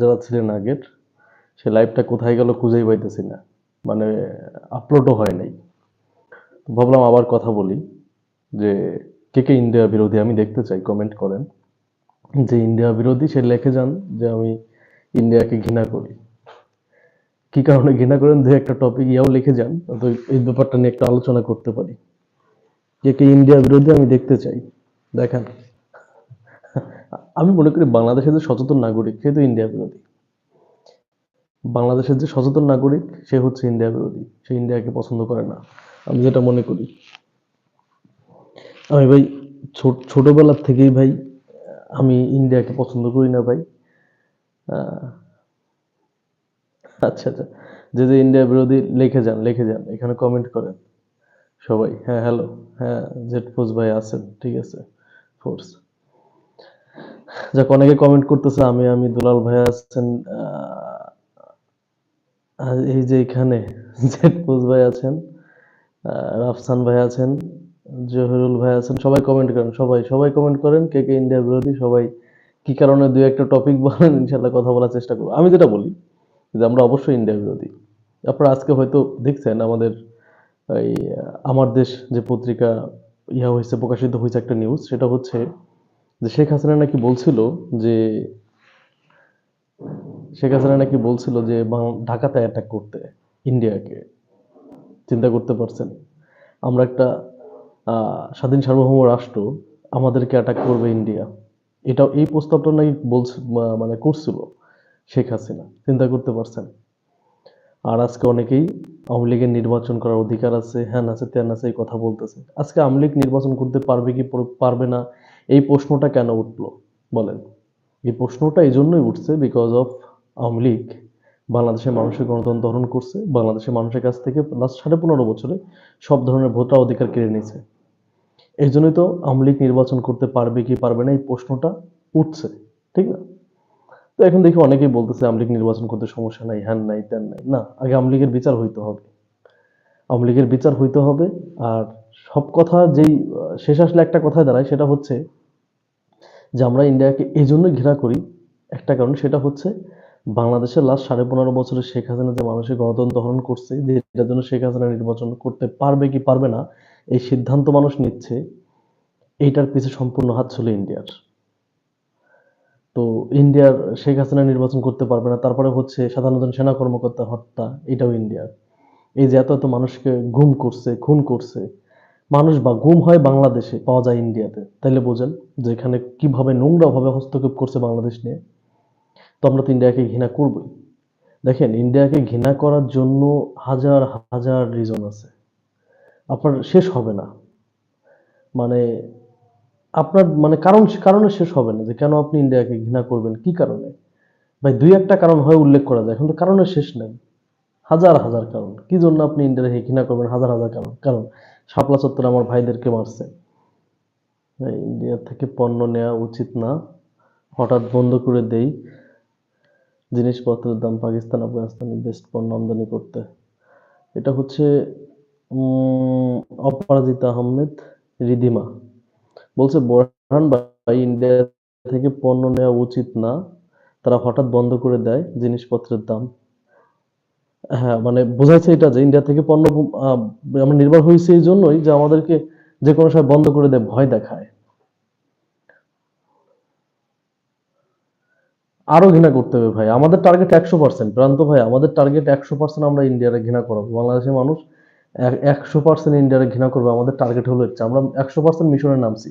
যারা ছিলেন আগের সে লাইভটা কোথায় গেল খুঁজেই পাইতেছি না। মানে আপলোডও হয় নাই। ভাবলাম আবার কথা বলি, যে কে কে ইন্ডিয়া বিরোধী আমি দেখতে চাই কমেন্ট করেন। যে ইন্ডিয়া বিরোধী, সে লিখে যান যে আমি ইন্ডিয়াকে ঘৃণা করি। কি কারণে ঘৃণা করেন? দু একটা টপিক ইয়াও লিখে যান, তো এই ব্যাপারটা নিয়ে একটু আলোচনা করতে পারি। কে কে ইন্ডিয়া বিরোধী আমি দেখতে চাই। দেখেন। আমি মনে করি বাংলাদেশের যে সচেতন নাগরিক, সে তো ইন্ডিয়া বিরোধী। বাংলাদেশের যে সচেতন নাগরিক, সে হচ্ছে ইন্ডিয়া বিরোধী। সে ইন্ডিয়াকে পছন্দ করে না। আমি যেটা মনে করি, আমি ভাই ছোটবেলার থেকেই ভাই, আমি ইন্ডিয়াকে পছন্দ করি না ভাই। আচ্ছা আচ্ছা। যে যে ইন্ডিয়া বিরোধী, লিখে যান লিখে যান। এখানে কমেন্ট করেন। সবাই হ্যাঁ হ্যালো হ্যাঁ জেড ফোর্স ভাই আছেন, ঠিক আছে। ফোর্স। যাক, অনেকে কমেন্ট করতেছে, আমি আমি দুলাল ভাই আছেন এই যে এখানে ফোর্স ভাই আছেন রাফসান ভাই আছেন, জহিরুল ভাই আছেন, সবাই কমেন্ট করেন, সবাই সবাই কমেন্ট করেন, কে কে ইন্ডিয়া বিরোধী, সবাই কি কারণে দুই একটা টপিক বলেন ইনশাল্লাহ কথা বলার চেষ্টা করব। আমি যেটা বলি, যে আমরা অবশ্যই ইন্ডিয়া বিরোধী। আপনারা আজকে হয়তো দেখছেন আমাদের এই আমার দেশ যে পত্রিকা ইয়া হয়েছে প্রকাশিত হয়েছে একটা নিউজ সেটা হচ্ছে যে শেখ হাসিনা নাকি বলছিল যে, শেখ হাসিনা নাকি বলছিল যে ঢাকাতে অ্যাটাক করতে, ইন্ডিয়াকে। চিন্তা করতে পারছেন? আমরা একটা স্বাধীন সার্বভৌম রাষ্ট্র, আমাদেরকে অ্যাটাক করবে ইন্ডিয়া। এটা, এই প্রস্তাবটা নাকি বলছে মানে করছিল শেখ হাসিনা। চিন্তা করতে পারছেন? আর আজকে অনেকেই আওয়ামী লীগের নির্বাচন করার অধিকার আছে, হ্যান আছে, ত্যান আছে, এই কথা বলতেছে। আজকে আওয়ামী লীগ নির্বাচন করতে পারবে কি, পারবে না এই প্রশ্নটা কেন উঠল? বলেন। এই প্রশ্নটা এই জন্যই উঠছে বিকজ অফ আওয়ামী লীগ বাংলাদেশের মানুষের গণতন্ত্র হরণ করছে, বাংলাদেশের মানুষের কাছ থেকে লাস্ট সাড়ে পনেরো বছরে সব ধরনের ভোটার অধিকার কেড়ে নিয়েছে। এই জন্যই তো আওয়ামী লীগ নির্বাচন করতে পারবে কি পারবে না এই প্রশ্নটা উঠছে, ঠিক না? তো এখন দেখি অনেকেই বলতেছে আওয়ামী লীগ নির্বাচন করতে সমস্যা নাই, হ্যান নাই, ত্যান নাই। না, আগে আওয়ামী লীগের বিচার হইতে হবে। আওয়ামী লীগের বিচার হইতে হবে আর সব কথা যেই শেষ আসলে একটা কথায় দাঁড়ায় সেটা হচ্ছে যে আমরা ইন্ডিয়াকে এই জন্যই ঘৃণা করি, একটা কারণ সেটা হচ্ছে বাংলাদেশের লাস্ট সাড়ে পনেরো বছরে শেখ হাসিনা যে মানুষের গণতন্ত্র হরণ করছে, যে এটার জন্য শেখ হাসিনা নির্বাচন করতে পারবে কি পারবে না, এই সিদ্ধান্ত মানুষ নিচ্ছে, এইটার পিছে সম্পূর্ণ হাত ছিল ইন্ডিয়ার। তো ইন্ডিয়ার শেখ হাসিনা নির্বাচন করতে পারবে না, তারপরে হচ্ছে সাধারণত সেনা কর্মকর্তা হত্যা, এটাও ইন্ডিয়ার। এই যে এত এত মানুষকে গুম করছে, খুন করছে মানুষ বা গুম হয় বাংলাদেশে, পাওয়া যায় ইন্ডিয়াতে। তাইলে বোঝেন যে এখানে কীভাবে নোংরা ভাবে হস্তক্ষেপ করছে বাংলাদেশ নিয়ে। তো আমরা তো ইন্ডিয়াকে ঘৃণা করবই। দেখেন, ইন্ডিয়াকে ঘৃণা করার জন্য হাজার হাজার রিজন আছে। আপনার শেষ হবে না। মানে আপনার মানে কারণ, কারণে শেষ হবে না যে কেন আপনি ইন্ডিয়াকে ঘৃণা করবেন, কি কারণে? ভাই, দুই একটা কারণ হয় উল্লেখ করা যায়। কিন্তু কারণের শেষ নাই। হাজার হাজার কারণ। কি জন্য আপনি ইন্ডিয়াকে ঘৃণা করবেন হাজার হাজার কারণ? কারণ শাপলা চত্বরে আমার ভাইদেরকে মারছে। ইন্ডিয়া থেকে পণ্য নেওয়া উচিত না। হঠাৎ বন্ধ করে দেই। জিনিসপত্রের দাম পাকিস্তান, আফগানিস্তানে বেস্ট পণ্য আমদানি করতে। এটা হচ্ছে অপরাজিতা আহমেদ রিদিমা বলছে, বোরহান ভাই ইন্ডিয়া থেকে পণ্য নেওয়া উচিত না। তারা হঠাৎ বন্ধ করে দেয় জিনিসপত্রের দাম। হ্যাঁ মানে বোঝাইছে এটা যে ইন্ডিয়া থেকে পণ্য আমরা নির্ভর হয়েছে এই জন্যই যে আমাদেরকে যে কোনো সময় বন্ধ করে দেয়, ভয় দেখায়। আরও ঘৃণা করতে হবে ভাই। আমাদের টার্গেট একশো পার্সেন্ট প্রান্ত ভাই, আমাদের টার্গেট একশো পার্সেন্ট আমরা ইন্ডিয়ারে ঘৃণা করাবো। বাংলাদেশের মানুষ একশো পার্সেন্ট ইন্ডিয়ারে ঘৃণা করবে। আমাদের টার্গেট হলো হচ্ছে, আমরা একশো পার্সেন্ট মিশনে নামছি।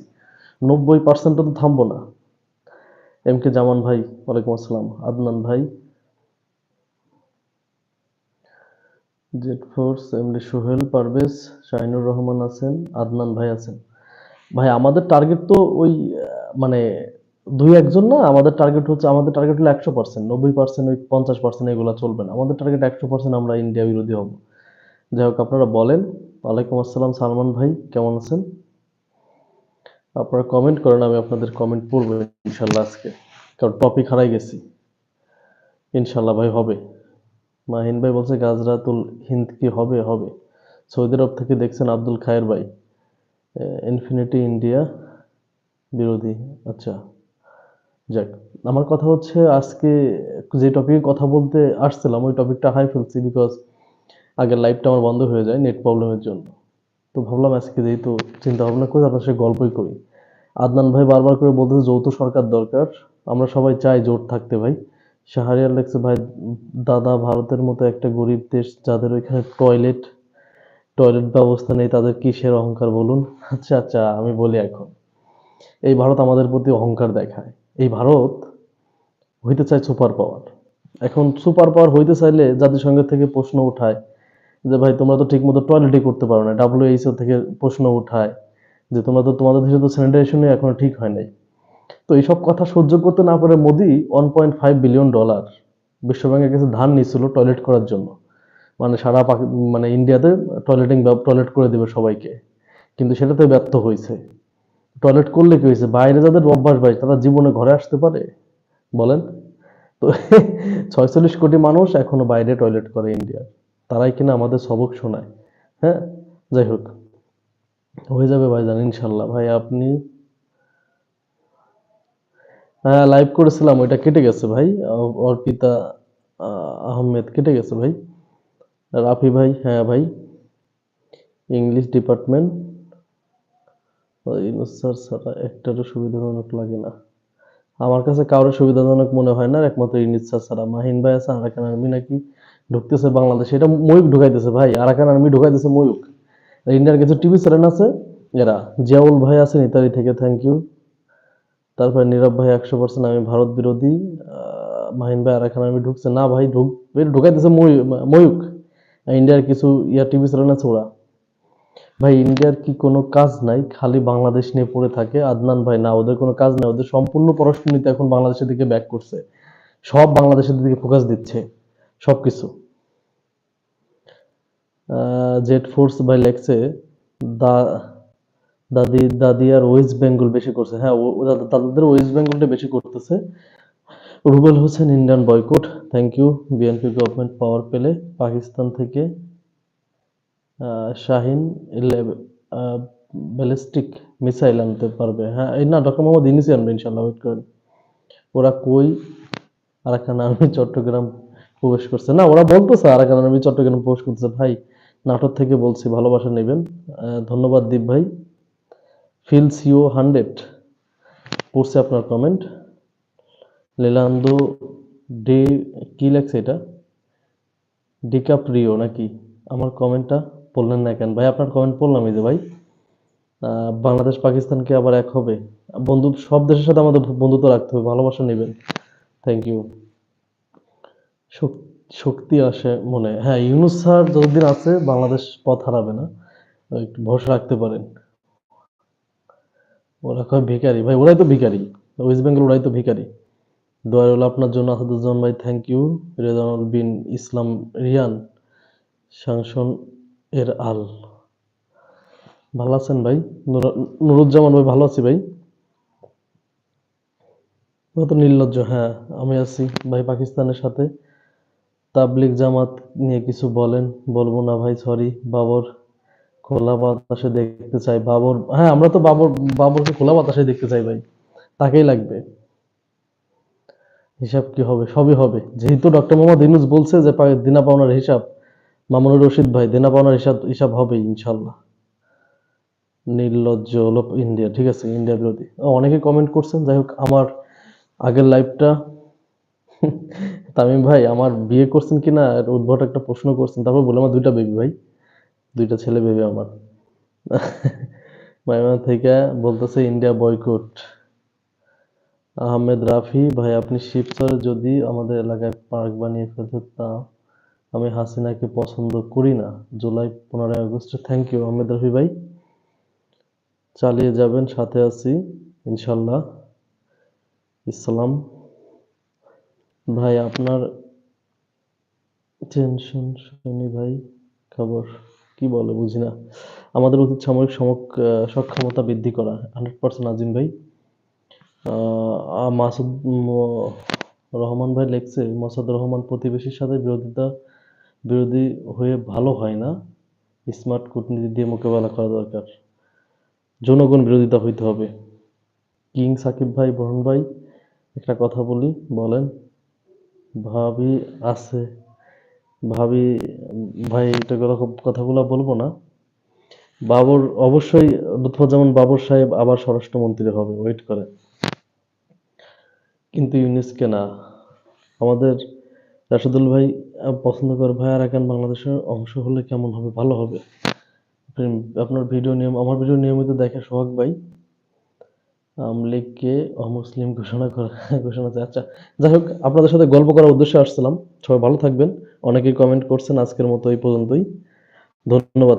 নব্বই পার্সেন্ট তো থামবো না। এম কে জামান ভাই, ওয়ালাইকুম আসসালাম। আদনান ভাই Z force MD Sohel, Parvez, Shahinur Rahman আছেন, আদনান ভাই আছেন। ভাই, আমাদের টার্গেট তো ওই মানে দুই একজন না, আমাদের টার্গেট হচ্ছে, আমাদের টার্গেট হলো একশো পার্সেন্ট নব্বই পার্সেন্ট ওই পঞ্চাশ পার্সেন্ট এগুলো চলবে না। আমাদের টার্গেট একশো পার্সেন্ট আমরা ইন্ডিয়া বিরোধী হব। যাই হোক, আপনারা বলেন। ওয়ালাইকুম আসসালাম, সালমান ভাই, কেমন আছেন? আপনারা কমেন্ট করেন, আমি আপনাদের কমেন্ট পড়ব ইনশাল্লাহ আজকে। কারণ টপিক হারাই গেছি। ইনশাল্লাহ ভাই, হবে। মাহিন ভাই বলছে, গাজরাতুল হিন্দ কি হবে? হবে। সৌদি আরব থেকে দেখছেন আব্দুল খায়ের ভাই। ইনফিনিটি ইন্ডিয়া বিরোধী। আচ্ছা যাক, আমার কথা হচ্ছে আজকে যে টপিকে কথা বলতে আসছিলাম, ওই টপিকটা হাই ফেলছি বিকজ আগের লাইভটা আমার বন্ধ হয়ে যায় নেট প্রবলেমের জন্য। তো ভাবলাম আজকে যেহেতু চিন্তা ভাবনা করে আপনার সাথে গল্পই করি। আদনান ভাই বারবার করে বলতেছে, যৌথ সরকার দরকার। আমরা সবাই চাই জোট থাকতে ভাই। শাহরিয়ার লেগছে, ভাই, দাদা ভারতের মতো একটা গরিব দেশ যাদের ওইখানে টয়লেট টয়লেট ব্যবস্থা নেই, তাদের কিসের অহংকার বলুন? আচ্ছা আচ্ছা আমি বলি এখন, এই ভারত আমাদের প্রতি অহংকার দেখায়, এই ভারত হইতে চায় সুপার পাওয়ার এখন সুপার পাওয়ার হইতে চাইলে জাতিসংঘের থেকে প্রশ্ন উঠায় যে, ভাই, তোমরা তো ঠিক মতো টয়লেটই করতে পারো না ডাব্লিউএইচও থেকে প্রশ্ন উঠায় যে, তোমরা তো তোমাদের দেশে তো স্যানিটাইজেশনই এখনও ঠিক হয় নাই। তো এইসব কথা সহ্য করতে না পারে Modi one point five billion dollar বিশ্বব্যাংকের কাছে ধার নিয়েছিল টয়লেট করার জন্য। মানে সারা মানে ইন্ডিয়াতে টয়লেটিং টয়লেট করে দেবে সবাইকে। কিন্তু সেটাতে ব্যর্থ হয়েছে। টয়লেট করলে কি হয়েছে? বাইরে যাদের অভ্যাস ভাই, তারা জীবনে ঘরে আসতে পারে? বলেন। তো ছয়চল্লিশ কোটি মানুষ এখনও বাইরে টয়লেট করে ইন্ডিয়ার তারাই কিনা আমাদের সবক শোনায়। হ্যাঁ? যাই হোক। হয়ে যাবে ভাই জান ইনশাল্লাহ। ভাই, আপনি হ্যাঁ লাইভ করেছিলাম, ওইটা কেটে গেছে ভাই। অর্পিতা আহমেদ কেটে গেছে ভাই। রাফি ভাই হ্যাঁ ভাই। ইংলিশ ডিপার্টমেন্ট স্যার একটারও সুবিধাজনক লাগে না। আমার কাছে কারোর সুবিধাজনক মনে হয় না একমাত্র ইংলিশ স্যার ছাড়া। মাহিন ভাই আছে, আরাকান আর্মি নাকি? ঢুকতেছে বাংলাদেশে। এটা ময়ূক ঢুকাইতেছে ভাই, আরাকান আর্মি ঢুকাইতেছে ময়ূক ইন্ডিয়ার কিছু টিভি চ্যানেল আছে, এরা। জিয়াউল ভাই আছেন ইতালি থেকে থ্যাংক ইউ তারপরে নীরব ভাই একশো পার্সেন্ট আমি ভারত বিরোধী মাহিন ভাই আরাকান আর্মি ঢুকছে। না ভাই, ঢুক ঢুকাইতেছে ময়ূ- ময়ূক। ইন্ডিয়ার কিছু ইয়া টিভি চ্যানেল আছে ওরা। ভাই, ইন্ডিয়ার কি কোনো কাজ নাই? খালি বাংলাদেশ নিয়ে পড়ে থাকে। আদনান ভাই, না, ওদের কোনো কাজ নাই। ওদের সম্পূর্ণ পররাষ্ট্র নীতি এখন বাংলাদেশের দিকে ব্যাক করছে। সব বাংলাদেশের দিকে ফোকাস দিচ্ছে। সবকিছু। জেট ফোর্স ভাই লেখছে, দা দাদি দাদি আর ওয়েস্ট বেঙ্গল বেশি করছে। হ্যাঁ দাদাদের ওয়েস্ট বেঙ্গলটা বেশি করতেছে। Rubel Hossain Indian boycott thank you BNP government power পেলে। পাকিস্তান থেকে শাহিন ব্যালিস্টিক মিসাইল আনতে পারবে। হ্যাঁ এই না ডক্টর মোহাম্মদ ইনিসই আনবে ইনশাল্লাহ ওয়েট করেন। ওরা কই? আরাকান আর্মি চট্টগ্রাম প্রবেশ করছে। না, ওরা বলতেছে আরাকান আর্মি চট্টগ্রাম প্রবেশ করতেছে। ভাই, নাটোর থেকে বলছি, ভালোবাসা নেবেন। ধন্যবাদ দীপ ভাই। ফিল সিও হান্ড্রেড পড়ছে আপনার কমেন্ট লেলান্দো ডে কি লেখছে এটা? ডিকাপ্রিও নাকি? আমার কমেন্টটা পড়লেন না কেন? ভাই, আপনার কমেন্ট পড়লাম এই যে ভাই। বাংলাদেশ পাকিস্তানকে আবার এক হবে। বন্ধু, সব দেশের সাথে আমাদের বন্ধুত্ব রাখতে হবে, ভালোবাসা নেবেন। থ্যাংক ইউ শক্তি আসে মনে। হ্যাঁ ইউনুস স্যার যতদিন আছে, বাংলাদেশ পথ হারাবে না। একটু ভরসা রাখতে পারেন। ওরা কয় ভিখারি? ভাই, ওরাই তো ভিখারি। ওয়েস্ট বেঙ্গল ওরাই তো ভিখারি। দোয়া রইল আপনার জন্য আসাদুজ্জামান ভাই থ্যাংক ইউ রেজানুল বিন ইসলাম রিয়ান, সাংসন এর আল। ভালো আছেন ভাই? নুর- নুরুজ্জামান ভাই, ভালো আছি ভাই? তো নির্লজ্জ হ্যাঁ আমি আছি ভাই পাকিস্তানের সাথে। তাবলিগ জামাত নিয়ে কিছু বলেন, বলব না ভাই সরি বাবর। খোলা বাতাসে দেখতে চাই, বাবর হ্যাঁ আমরা তো বাবর, বাবরকে খোলা বাতাসে দেখতে চাই ভাই, তাকেই লাগবে। হিসাব কি হবে? সবই হবে। যেহেতু ডক্টর মোহাম্মদ ইউনুস বলছে যে দেনা পাওনার হিসাব, মামুনুর রশিদ ভাই, দেনা পাওনার হিসাব হিসাব হবে ইনশাল্লাহ। নির্লজ্জ হলো ইন্ডিয়া, ঠিক আছে, ইন্ডিয়া বিরোধী। অনেকে কমেন্ট করছেন, যাই হোক, আমার আগের লাইভটা তামিম ভাই, আমার বিয়ে করছেন কিনা উদ্ভট একটা প্রশ্ন করছেন, তারপর বলে আমার দুইটা বেবি ভাই? দুইটা ছেলে বেবি আমার। মাইমা থেকে বলতেছে, ইন্ডিয়া বয়কট আহমেদ রাফি, ভাই, আপনি শিবচরে যদি আমাদের এলাকায় পার্ক বানিয়ে ফেলতে তা আমি হাসিনাকে পছন্দ করি না। জুলাই পনেরোই August. Thank you Ahmed Rafi ভাই। চালিয়ে যাবেন, সাথে আছি, ইনশাল্লাহ। ইসলাম। ভাই, আপনার টেনশন শুনি ভাই, খবর। কি বলে, বুঝি না। আমাদের উচিত সামরিক সমক সক্ষমতা বৃদ্ধি করা। হান্ড্রেড পার্সেন্ট আজিম ভাই। মাসুদ রহমান ভাই লিখছে, মাসুদ রহমান প্রতিবেশীর সাথে বিরোধিতা, বিরোধী হয়ে ভালো হয় না। স্মার্ট কূটনীতি দিয়ে মোকাবেলা করা দরকার। জনগণ বিরোধিতা হইতে হবে। কিং সাকিব ভাই, বরুণ ভাই, একটা কথা বলি, বলেন, ভাবি আছে ভাবি, ভাই এটা এরকম কথাগুলো বলব না। বাবর, অবশ্যই লুৎফুজ্জামান বাবর সাহেব আবার স্বরাষ্ট্রমন্ত্রী হবে ওয়েট করে। কিন্তু ইউনিসকে না। আমাদের রাশেদুল ভাই পছন্দ করে ভাই, আর আরাকান বাংলাদেশের অংশ হলে কেমন হবে? ভালো হবে। আপনার ভিডিও নিয়ম, আমার ভিডিও নিয়মিত দেখে সোহাগ ভাই। আমলিগকে অমুসলিম ঘোষণা করা, ঘোষণা আচ্ছা যাই হোক, আপনাদের সাথে গল্প করার উদ্দেশ্যে আসছিলাম। সবাই ভালো থাকবেন। অনেকেই কমেন্ট করছেন আজকের মতো এই পর্যন্তই। ধন্যবাদ।